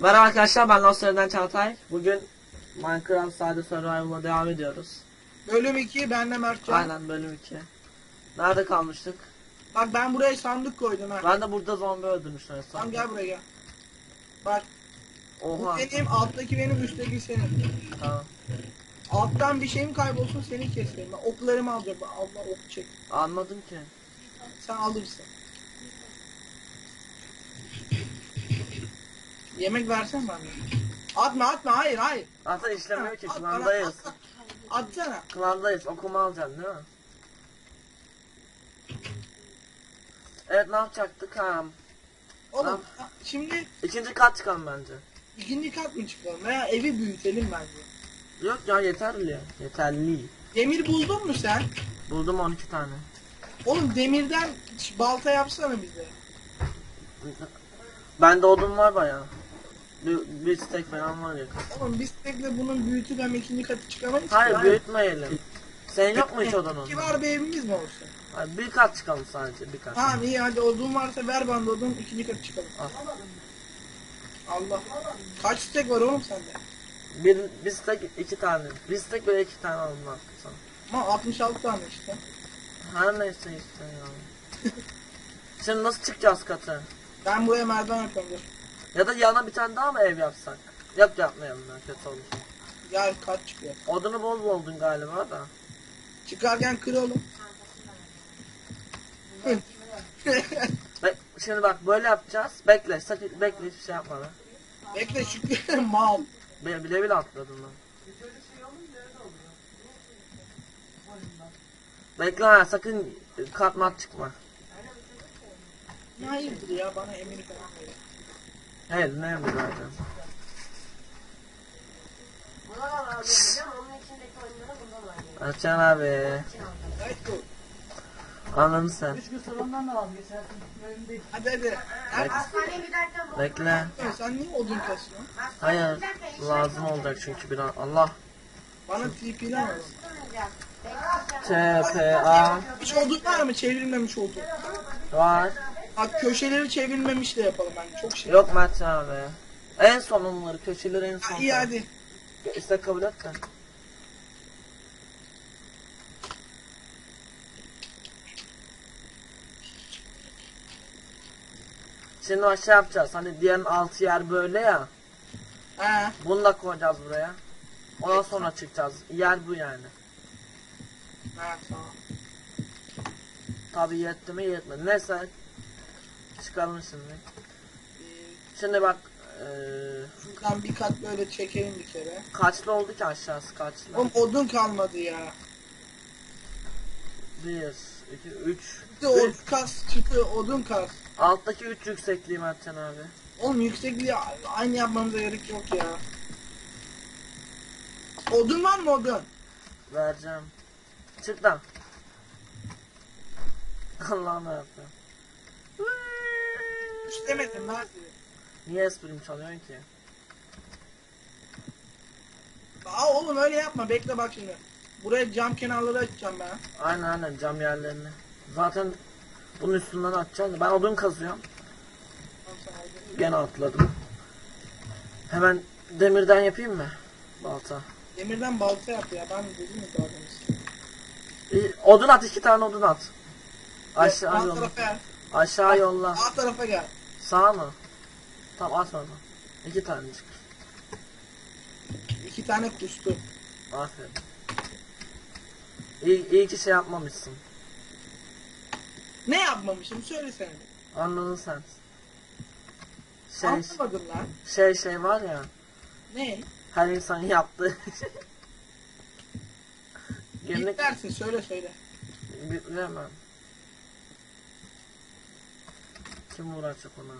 Merhaba arkadaşlar ben Nostalji'den Çağatay. Bugün Minecraft sade Survival'a devam ediyoruz. Bölüm 2 benle Mertcan. Aynen bölüm 2. Nerede kalmıştık? Bak ben buraya sandık koydum ha. Ben de burada zombi öldürmüşler son. Tamam gel buraya gel. Bak bu Oha. benim alttaki benim üstteki senin. Tamam. Alttan bir şeyim kaybolsun seni keserim. Ben oklarımı alacağım. Allah ok çek. Anladım ki. Sen alırsın. Yemek versen bana. Atma atma hayır hayır. Zaten işlemiyor ki At bana, klandayız. at, at. Atsana. Klandayız okuma alacaksın değil mi? Evet ne yapacaktık ha? Oğlum şimdi İkinci kat çıkalım bence. ikinci kat mı çıkalım veya evi büyütelim bence. Yok ya yeterli. Yeterli. Demir buldun mu sen? Buldum 12 tane. Oğlum demirden balta yapsana bize. Bende odun var bayağı. Bir, bir stek falan var ya. Oğlum biz tekle bunun büyütüp hem ikinci katı çıkamayız ki. Hayır Hayır. büyütmeyelim. Senin yok mu hiç odunun? İki var bir evimiz mi olsun? Hayır, bir kat çıkalım sadece bir kat. Tamam iyi hadi odun varsa ver bana odun ikinci katı çıkalım. Al. Allah. Kaç stek var oğlum sende? Bir, bir stek iki tane. Bir stek böyle iki tane odun attım sana. Ama 66 tane işte. Her neyse işte ya. Şimdi nasıl çıkacağız katı? Ben buraya merdiven yapıyorum dur. Ya da yana bir tane daha mı ev yapsak? Yok yapmayalım ya kötü olur. Gel kat çıkıyor. Odunu bol buldun galiba da. Çıkarken kır oğlum. Bek, şimdi bak böyle yapacağız. Bekle sakın bekle hiçbir şey yapma lan. Bekle şu mal. Bile bile, bile atladım lan. Bekle ha sakın katmat çıkma. Ne hayırdır ya bana emir falan verin. Ne emri zaten. Buna da var biliyorum onun içindeki oyunları bunda var. yani. Açan abi. Haydi dur. Anladın sen. Hadi hadi. Bu. Bekle. Sen niye odun kasıyorsun? Hayır. Lazım olacak çünkü bir an. Allah. Bana TP'len oğlum. tutmayacak. T P A Hiç odun var mı? Çevrilmemiş odun. var. Bak köşeleri çevrilmemiş de yapalım bence. Çok şey. Yok Mert abi. En son onları köşeleri en son. Ha, iyi hadi. İste kabul et de. Şimdi bak şey yapacağız. Hani diğer altı yer böyle ya. Ha. Bunu da koyacağız buraya. Ondan sonra çıkacağız. Yer bu yani. Ha tamam. Tabi yetti mi yetmedi. Neyse. Şimdi. Ee, Şimdi bak. Eee Şuradan bir kat böyle çekelim bir kere. kaçlı oldu ki aşağısı kaçlı? Oğlum odun kalmadı ya. Bir, iki, üç. Bir de odun kas çıtı odun kas. Alttaki üç yüksekliği Mertcan abi. Oğlum yüksekliği aynı yapmamıza gerek yok ya. Odun var mı odun? Vereceğim. Çık lan. Allah'ım yarabbim. İstemedim lan. Niye esprim çalıyorsun ki? Aa oğlum öyle yapma bekle bak şimdi. Buraya cam kenarları açacağım ben. Aynen aynen cam yerlerini. Zaten bunun üstünden atacağım. Ben odun kazıyorum. Gene atladım. Hemen demirden yapayım mı? Balta. Demirden balta yap ya ben dedim mi daha. İyi, Odun at iki tane odun at. Aşağı yolla. Aşağı yolla. Sağ tarafa gel. Sağ mı? Tamam at onu. İki tane çıkar. İki tane kustu. Aferin. İyi, iyi ki şey yapmamışsın. Ne yapmamışım söylesene. Anladın sen. Şey, Anlamadım lan. şey şey var ya. Ne? Her insan yaptığı Günlük İlk dersin söyle söyle. Bi- bilemem. Kim uğraşacak ona?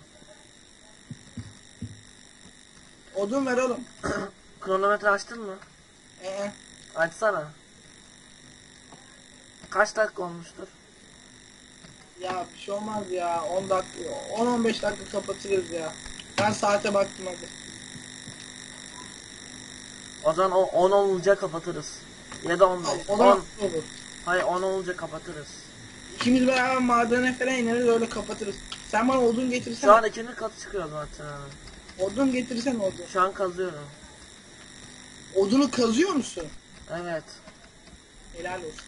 Odun ver oğlum. Kronometre açtın mı? Ee, Açsana. Kaç dakika olmuştur? ya bir şey olmaz ya. 10 dakika, 10-15 dakika kapatırız ya. Ben saate baktım hadi. O zaman o 10 olunca kapatırız. Ya da 15. Al, o 10. zaman olur. Hayır 10 olunca kapatırız. İkimiz beraber madene falan ineriz öyle kapatırız. Sen bana odun getirsene. Şu an ikinci katı çıkıyoruz zaten. Odun getirsen odun. Şu an kazıyorum. Odunu kazıyor musun? Evet. Helal olsun.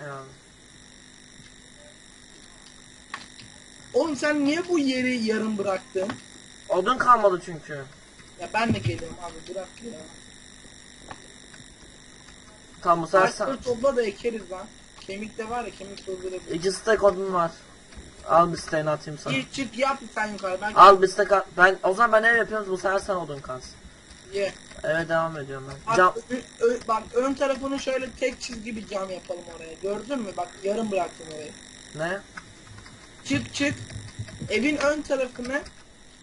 Eyvallah. Oğlum sen niye bu yeri yarım bıraktın? Odun kalmadı çünkü. Ya ben de geliyorum abi bırak ya. Tam bu sefer. Taşları topla da ekeriz lan. Kemik de var ya kemik doldurabilir. İki stack odun var. Al bir stack'ini atayım sana. Gir çık yap sen yukarı ben Al bir stack at. Ben, o zaman ben ev yapıyorum bu sefer sen odun kaz. ye. Eve devam ediyorum ben. Bak, Cam... ö- ö- bak ön tarafını şöyle tek çizgi bir cam yapalım oraya. Gördün mü? Bak yarım bıraktım orayı. Ne? Çık çık. Evin ön tarafını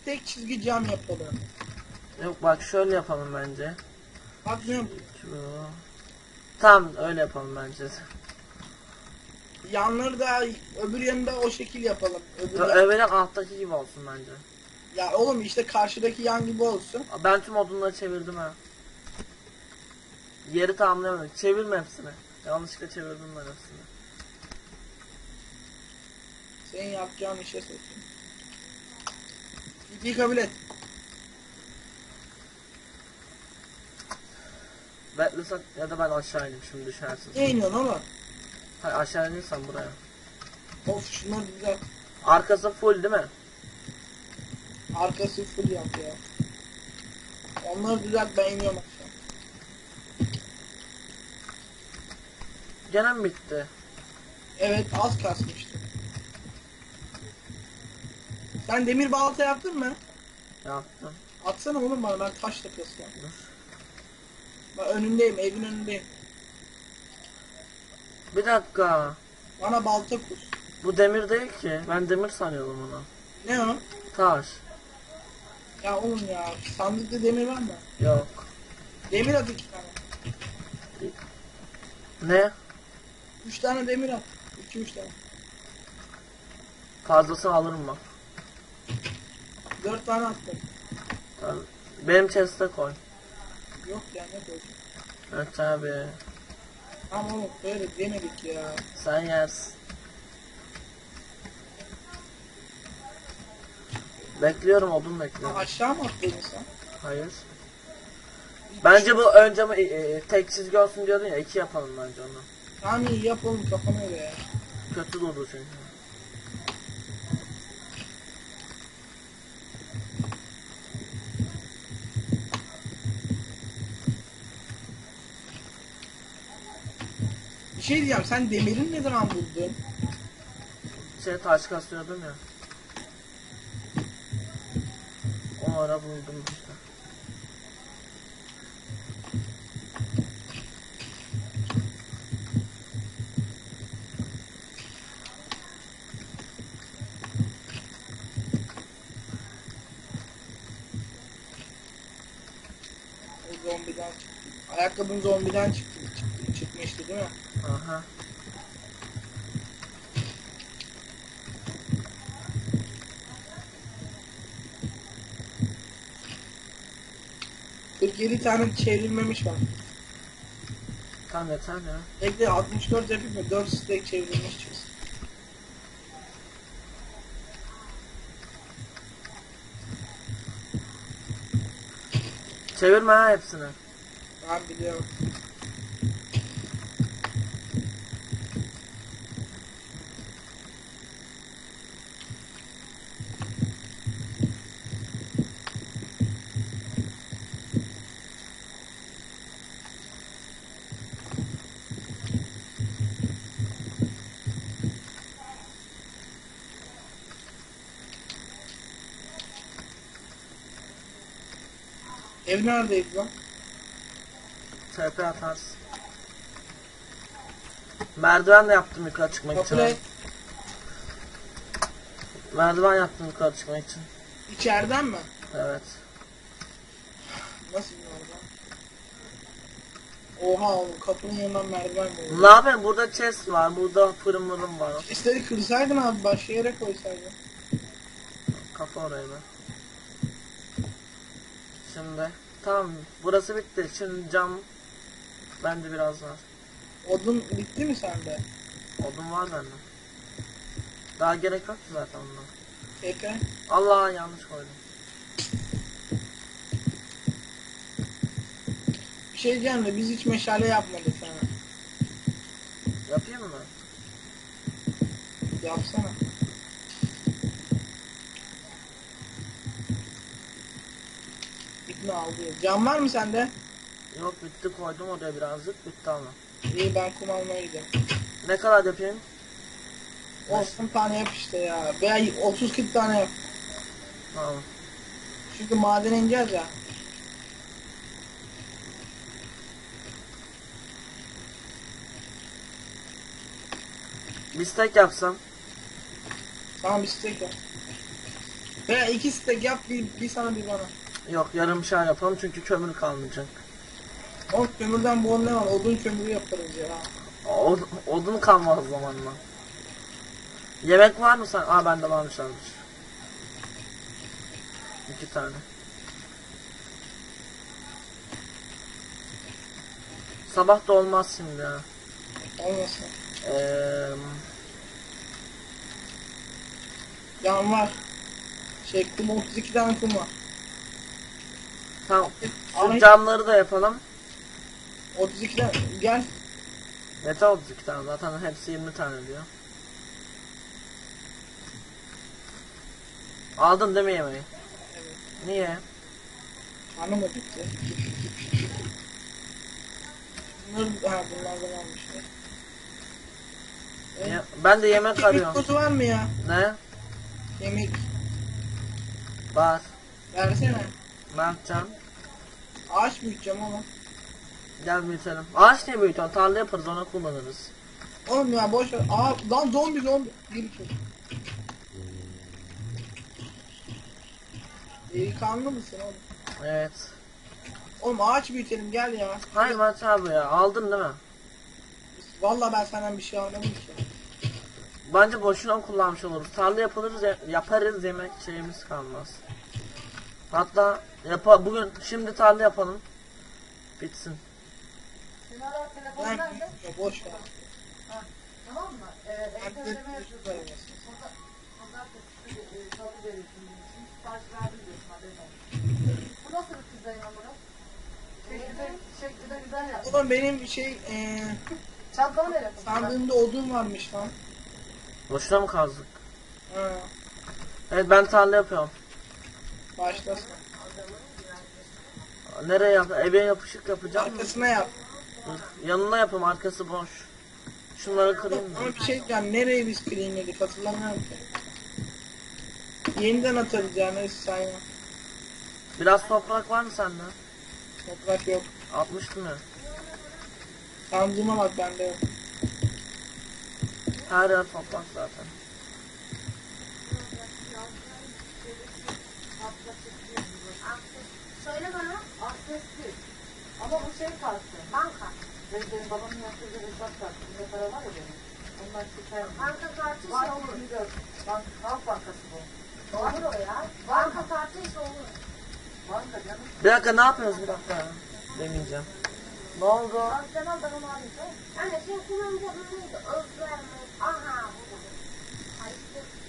tek çizgi cam yapalım. Yok bak şöyle yapalım bence. Bak ne Şu... Tamam öyle yapalım bence. Yanları da öbür yanında o şekil yapalım. Öbür yan- Öbürü alttaki gibi olsun bence. Ya oğlum işte karşıdaki yan gibi olsun. Ben tüm odunları çevirdim ha. Yeri tamamlayamadım. Çevirme hepsini. Yanlışlıkla çevirdim ben hepsini. Senin yapacağın işe sokayım. Gittiği kabul et. Beklesen ya da ben aşağı ineyim şimdi düşersin. Niye iniyorsun oğlum? Hayır aşağı inirsen buraya. Of şunları güzel. Arkası full değil mi? Arkası full yap ya. Onları düzelt ben iniyorum aşağı. Gene mi bitti? Evet az kasmıştı. Sen demir balta yaptın mı? Yaptım. Atsana oğlum bana ben taşla kasıyorum. Dur. Ben önündeyim evin önündeyim. Bir dakika. Bana balta kus. Bu demir değil ki. Ben demir sanıyordum onu. Ne o? Taş. Ya oğlum ya sandıkta demir var mı? Yok. Demir at iki tane. Ne? Üç tane demir at. İki üç tane. Fazlasını alırım bak. Dört tane attım. Tamam. Benim chest'e koy. Yok ya ne koydun? Evet abi. Tamam oğlum böyle yemedik ya. Sen yersin. Bekliyorum odun Ha, bekliyorum. aşağı mı atladın sen? Hayır. Bence bu önce mi e, e, tek çizgi olsun diyordun ya iki yapalım bence onu. Tamam iyi yap oğlum kafana öyle ya. Kötü durdu çünkü. Bir şey diyeceğim sen demirin ne zaman buldun? Şey taş kasıyordum ya. O ara buldum işte. O zombiden. Ayakkabın zombiden çıktı. çıktı çıkmıştı değil mi? Aha. Yedi tane çevrilmemiş var. Tamam yeter ya. Bekle 64 yapayım mı? 4 stack çevrilmiş çıksın. Çevirme ha hepsini. Ben biliyorum. Ev neredeydi lan? TP atarsın. Merdiven de yaptım yukarı çıkmak için. Kapı Merdiven yaptım yukarı çıkmak için. içeriden mi? Evet. Nasıl bir merdiven? Oha oğlum kapının yanından merdiven mi? Ne yapayım? Burada chest var. Burada fırın mırın var. İstedi kırsaydın abi başka yere koysaydın. Kafa oraya ben. Şimdi. Tamam burası bitti. Şimdi cam bende biraz var. Odun bitti mi sende? Odun var bende. Daha gerek yok ki zaten ondan. Tekrar. Allah yanlış koydum. Bir şey diyeceğim de biz hiç meşale yapmadık sana. Yapayım mı? Yapsana. İpni aldı. Cam var mı sende? Yok bitti koydum oraya birazcık bitti ama. İyi ben kum almaya gidiyorum. Ne kadar yapayım? 10 tane yap işte ya. Veya 30-40 tane yap. Tamam. Çünkü madene ineceğiz ya. Bir stack yapsam. Tamam bir steak yap. Veya iki steak yap bir, bir sana bir bana. Yok yarım şey yapalım çünkü kömür kalmayacak. O kömürden bol ne var? Odun kömürü yaparız ya. Od odun kalmaz zamanla. Yemek var mı sen? Aa bende varmış almış. İki tane. Sabah da olmaz şimdi ya. Olmasın. Eee Can var. Şey kum 32 tane kum var. Tamam. Ama Şu camları da yapalım. 32 tane gel. Yeter 32 tane zaten hepsi 20 tane diyor. Aldın değil mi yemeği? Niye? Karnım acıktı. Bunları, ha bunlardan almışlar. Ya, ben de yemek Kemik arıyorum. kutu var mı ya? Ne? Kemik. Var. Versene. Ne yapacağım? Ağaç büyüteceğim ama. Gel büyütelim. Ağaç niye büyütüyorsun? Tarla yaparız ona kullanırız. Oğlum ya boş ver. Aa lan zombi zombi. Gir içeri. Delikanlı mısın oğlum? Evet. Oğlum ağaç büyütelim gel ya. Hayır Maç abi ya aldın değil mi? Vallahi ben senden bir şey almadım ki. Bence boşuna kullanmış oluruz. Tarla yapılırız ya- yaparız yemek şeyimiz kalmaz. Hatta yapa bugün şimdi tarla yapalım. Bitsin. Senin ara telefon Ben nerede? büyüteceğim boş ver. Tamam mı? Ee, ödeme yapıyorsun. Pazar- Pazartesi e, salı veriyorsun bunun için. Sipariş verdim diyorsun haberin olsun. Bu nasıl bir pizza inanmına? Şekli, şekli de güzel yaptın. Oğlum benim şey eee Çantanı nereye koydun? sandığımda odun varmış lan. Boşuna mı kazdık? Ha, Evet ben tarla yapıyorum. Başlasın. Nereye yap? Eve yapışık yapacağım mı? Arkasına yap. Yanına yapayım arkası boş. Şunları kırayım mı? Ama bir şey diyeceğim. Nereye biz cleanledik hatırlamıyorum ki. Yeniden sen ya. Biraz toprak var mı sende? Toprak yok. 60 mı? Sandığıma bak bende yok. Her yer toprak zaten. Söyle bana. Aksesli. Ama bu şey kartı. Banka. Benim, benim babamın yaptırdığı hesap kartı. Bir de para var ya benim. Ondan şeker mi? Banka kartı Var ise olur. biliyorum. Bank, Halk Bankası bu. Olur o ya. Banka kartı ise olur. Banka canım. Bir dakika ne yapıyoruz bir dakika ya? Demeyeceğim. Ne oldu? Sen al ben onu mı? Anne senin kullanacağın neydi? Özlem mi? Aha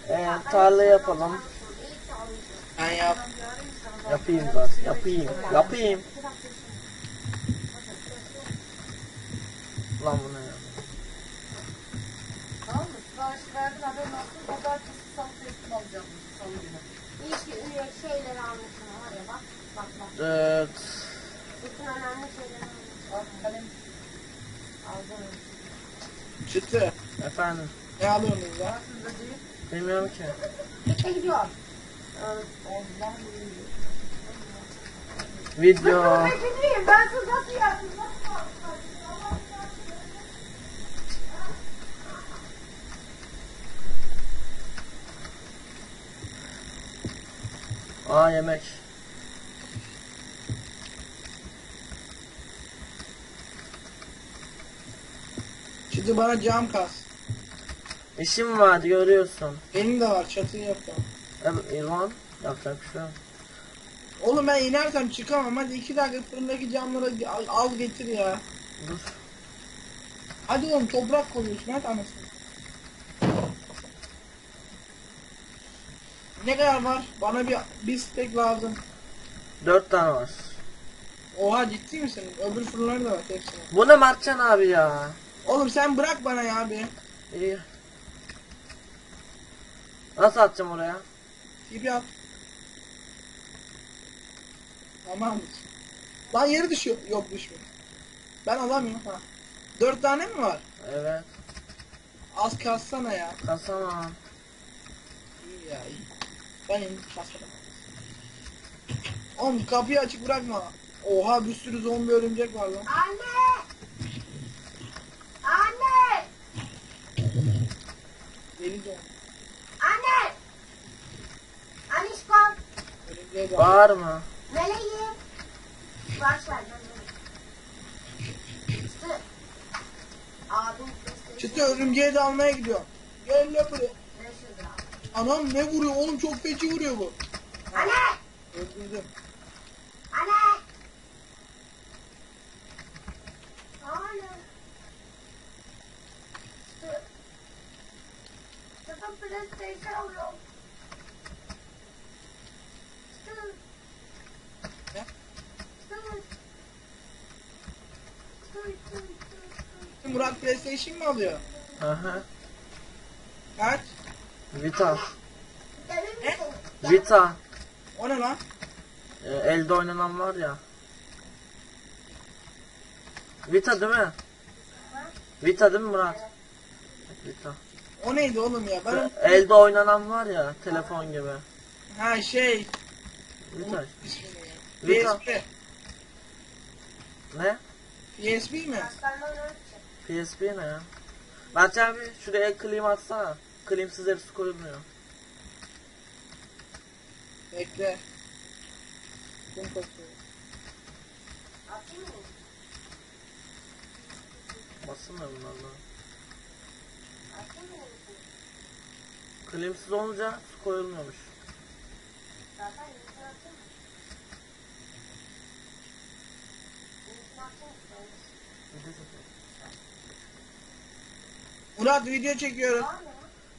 da. Ee, tarla yapalım. Ben yap. Yapayım zaten. Yapayım. Yapayım. Lan bu ne ya? Tamam mı? Siparişi verdin haberin olsun. Pazartesi salı teslim alacağım. Salı günü. İyi ki üye şeyleri almışsın var ya bak. Bak bak. Evet. Bütün önemli şeyleri almışsın. Al kalem. Alacağım. Çıtı. Efendim. Ne alıyorsunuz ya? Aslında değil. Bilmiyorum ki. Bitti gidiyor. Evet. Değil. Video. Aa yemek. Çıtı bana cam kas. İşim vardı görüyorsun. Benim de var çatıyı yapıyorum. Evet İrvan. Yapacak bir şey yok. Oğlum ben inersem çıkamam. Hadi iki dakika fırındaki camları al, al getir ya. Dur. Hadi oğlum toprak koyuyorsun hadi anasını. Ne kadar var? Bana bir, bir steak lazım. Dört tane var. Oha ciddi misin? Öbür fırınları da var hepsine. Bu ne Mertcan abi ya? Oğlum sen bırak bana ya abi. İyi. Nasıl atacağım oraya? Tip yap. Tamamdır. Lan yeri düşüyor. Yok düşmüyor. Ben alamıyorum ha. Dört tane mi var? Evet. Az kassana ya. Kasamam. İyi ya iyi. Ben şimdi kasarım. Oğlum kapıyı açık bırakma. Oha bir sürü zombi örümcek var lan. Anne! Anne! Deli zombi. Anne! Anişkom! Örümceğe bak. Bağırma. Meleğim! Sipariş ver Çıtı. Abim Çıtı örümceği de almaya gidiyor. Gel lan buraya. 500 lira. Anam ne vuruyor oğlum çok feci vuruyor bu. Anne! Öldürdüm. Anne! Anne! Çıtı. Çıtı PlayStation alıyorum. Çıtı. Ne? Çıtı. Çıtı, çıtı, çıtı. Murat PlayStation mı alıyor? Aha. Kaç? Vita. Ne? Vita. O ne lan? Ee, elde oynanan var ya. Vita değil mi? Vita değil mi Murat? Vita. O neydi oğlum ya? Ben Elde oynanan var ya telefon gibi. ha şey. Vita. Vita. PSP. Ne? PSP mi? PSP ne ya? Mertcan abi şuraya klima atsana. Klimsiz hepsi koyulmuyor. Bekle. Kum kasıyor. Atayım mı? Basılmıyor bunlarla. Atayım mı? Klimsiz olunca su koyulmuyormuş. Zaten yüzünü atayım mı? Yüzünü atayım mı? Murat video çekiyoruz.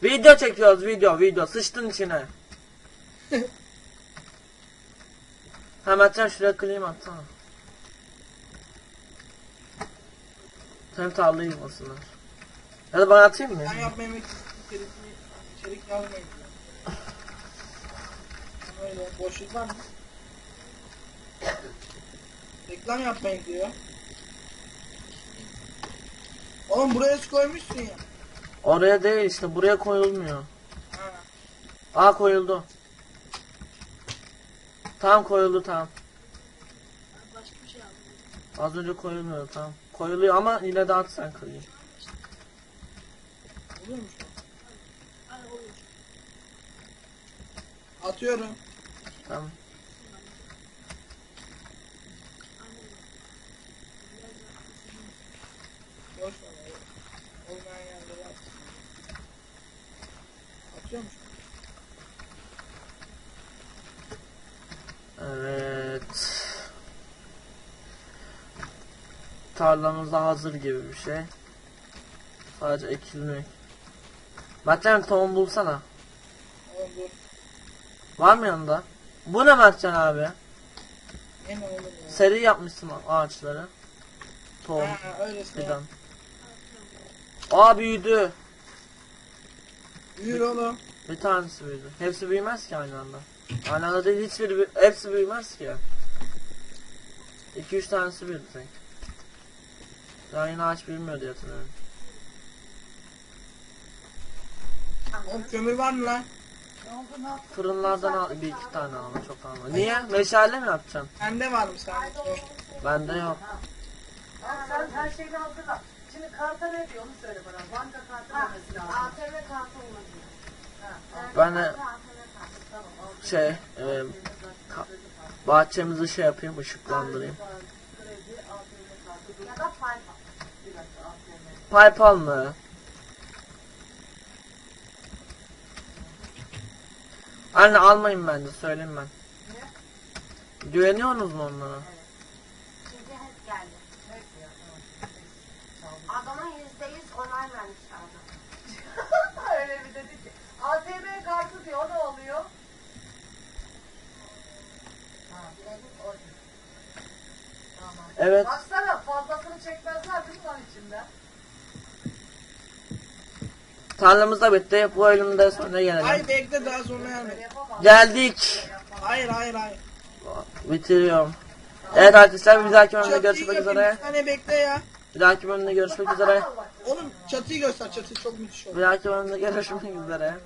Video çekiyoruz video video sıçtın içine. ha Mertcan şuraya klima atsana. Sen tarlayı yıkmasınlar. Ya da bana atayım mı? Ben yapmayı içerik, içerik yazmayın. Öyle boşluk var mı? Reklam yapmayın diyor. Oğlum buraya su koymuşsun ya. Oraya değil işte buraya koyulmuyor. Ha. Aa koyuldu. Tamam koyuldu tamam. Başka bir şey aldım. Az önce koyulmuyor tamam. Koyuluyor ama yine de at sen kıyı. Oluyor mu şu an? Atıyorum. Tamam. Boş ver. Olmayan yerlere at. Atıyor musun? Evet. Tarlamız da hazır gibi bir şey. Sadece ekilmek. Mertcan tohum bulsana. Oğlum dur. Var mı yanında? Bu ne Mertcan abi? Oğlum ya? Seri yapmışsın ağaçları. Tohum Ha fidan. Aa büyüdü. Büyür oğlum. Bir tanesi büyüdü. Hepsi büyümez ki aynı anda. Aynı anda değil hiçbiri büyü- hepsi büyümez ki. 2-3 tanesi büyüdü tek. Daha yine ağaç büyümüyor diye hatırlıyorum. Oğlum kömür var mı lan? Fırınlardan al, bir iki tane alma çok alma. Niye? Meşale mi yapacaksın? Sende var mı sende? Sor. Bende yok. Sen her şeyini hazırla. Şimdi karta ne diyor onu söyle bana. Banka kartı Ha, vermesi lazım. ATM kartı olmadı. Kartı. tamam. al. şey e, ka- bahçemizi şey yapayım ışıklandırayım. Kredi, kartı. Dur, Ya da PayPal. bir dakika ATM. Paypal mı? Anne almayın bence söyleyeyim ben. Güveniyorsunuz mu onlara? Çünkü yüz onay vermişler. Öyle bir dedi ki. ATM kartı diyor ne oluyor? Ha, Dedim o. Evet. Baksana fazlasını çekmezler değil mi lan içinde? Tarlamız da bitti. Bu bölümde sonra gelelim. Hayır bekle daha sonra Böyle gelme. Geldik. Hayır hayır hayır. Bitiriyorum. Evet arkadaşlar bir dahaki bölümde görüşmek yapayım, üzere. Bir saniye bekle ya. Bir dahaki bölümde görüşmek üzere. Oğlum çatıyı göster çatıyı çok müthiş oldu. Bir dahaki bölümde görüşmek üzere.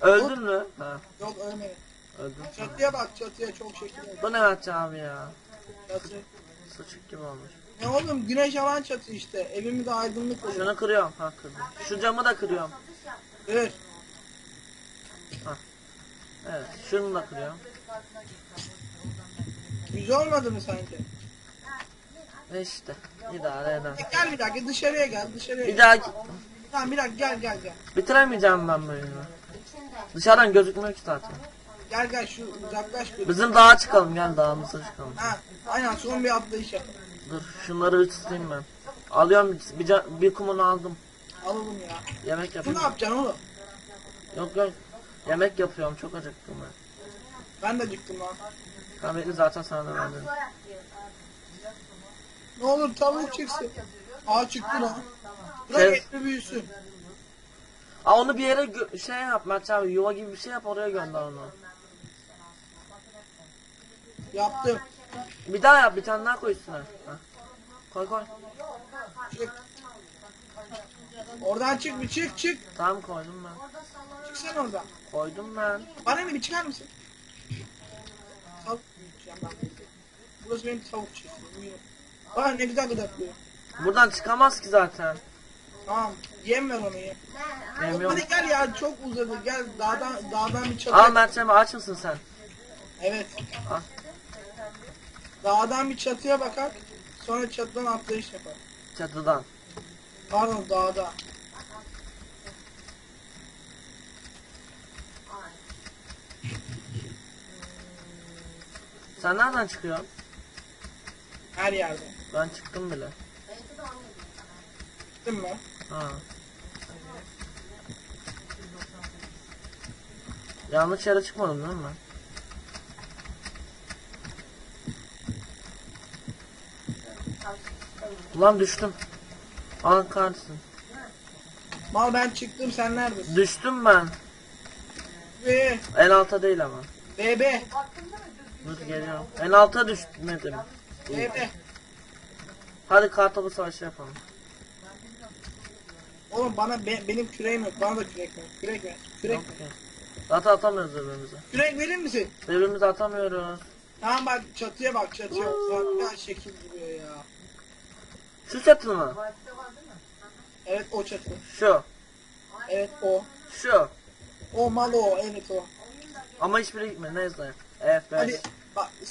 Öldün mü? Ha, Yok ölmedi. öldüm. Çatıya bak çatıya çok şekil oldu. Bu ne Mertcan abi ya? Çatı. Sıçık gibi olmuş. Ne oğlum güneş alan çatı işte. Evimi de aydınlık oluyor. Şunu kırıyorum. Ha kırdım. Şu camı da kırıyorum. Evet. Evet. Şunu da kırıyorum. Güzel olmadı mı sanki? Ve işte. İdare eder. E, Gel bir dakika dışarıya gel dışarıya Bir gel. dahaki... Tamam bir dakika gel gel gel. Bitiremeyeceğim ben bölümü. Dışarıdan gözükmüyor ki zaten. Gel gel şu uzaklaş bir. Bizim dağa çıkalım gel dağımıza çıkalım. Ha aynen son bir atlayış yap. Dur şunları ısıtayım ben. Alıyorum bir, ca- bir kumunu aldım. Alalım ya. Yemek Bu ne yapıyorum. yapacaksın oğlum? Yok yok. Yemek yapıyorum çok acıktım ben. Ben de acıktım lan. Bekle zaten sana da verdim. Ne olur tavuk çıksın. Aa çıktı lan. Bırak Evet. etli büyüsün. Aa onu bir yere gö- şey yap Mert abi yuva gibi bir şey yap oraya gönder onu. Yaptım. Bir daha yap bir tane daha koy üstüne. Ha. Koy koy. Çık. Oradan çık bir çık çık. Tamam koydum ben. Çık sen oradan. Koydum ben. Bana ne bir çıkar mısın? Tavuk yiyeceğim ben. Burası benim tavuk çiftliğim. Aa ne güzel gıdaklıyor. Buradan çıkamaz ki zaten. Tamam. Yem ver onu ye. Yemiyorum. Hadi gel ya çok uzadı. Gel dağdan dağdan bir çatı. Al Mert abi aç mısın sen? Evet. Al. Dağdan bir çatıya bakar. Sonra çatıdan atlayış yapar. Çatıdan. Pardon dağda. Sen nereden çıkıyorsun? Her yerde. Ben çıktım bile. Gittin mi? Ha. Yanlış yere çıkmadım değil mi ben? Ulan düştüm. Al kahretsin. Mal ben çıktım sen neredesin? Düştüm ben. Ve En alta değil ama. BB. Dur geliyorum. En alta düşmedim. BB. Hadi kartopu savaşı yapalım. Oğlum bana be- benim küreğim yok. Bana da kürek ver. Kürek ver. Kürek ver. Zaten atamıyoruz birbirimize. Kürek verir misin? Birbirimize atamıyoruz. Tamam bak çatıya bak çatıya. Bak ya şekil duruyor ya. Şu çatı mı? Evet o çatı. Şu. Evet o. Şu. O mal o. Evet o. Ama hiçbiri gitmedi. Neyse. Evet Hadi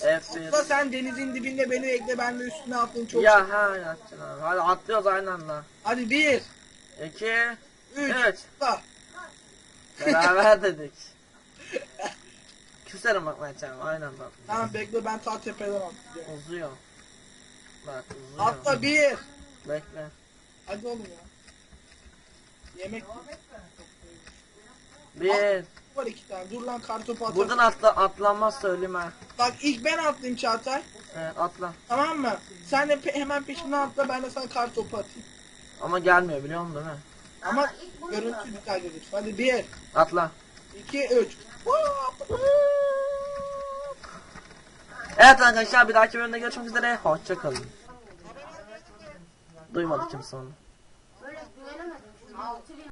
evet. bak. Evet, sen denizin dibinde beni bekle ben de üstüne atlayayım çok. Ya ha yatacaksın abi. Hadi atlıyoruz aynı anda. Hadi bir, İki. üç, Evet. atla. Beraber dedik. Küserim bak Mertcan aynı anda. Tamam bekle ben ta tepeden atlayacağım. Uzuyor. Bak uzuyor. Atla bir. Bekle. Hadi oğlum ya. Yemek Bir. Var iki tane. Dur lan kartopu atalım. Buradan atla atlanmaz söyleyeyim ha. Bak ilk ben atlayayım Çağatay. Evet atla. Tamam mı? Sen de pe- hemen peşimden atla ben de sana kartopu atayım. Ama gelmiyor biliyor musun değil mi? Ama görüntü güzel görür. Hadi bir, Atla. iki, üç. Evet arkadaşlar bir dahaki bölümde görüşmek üzere. Hoşçakalın. Duymadı kimse onu.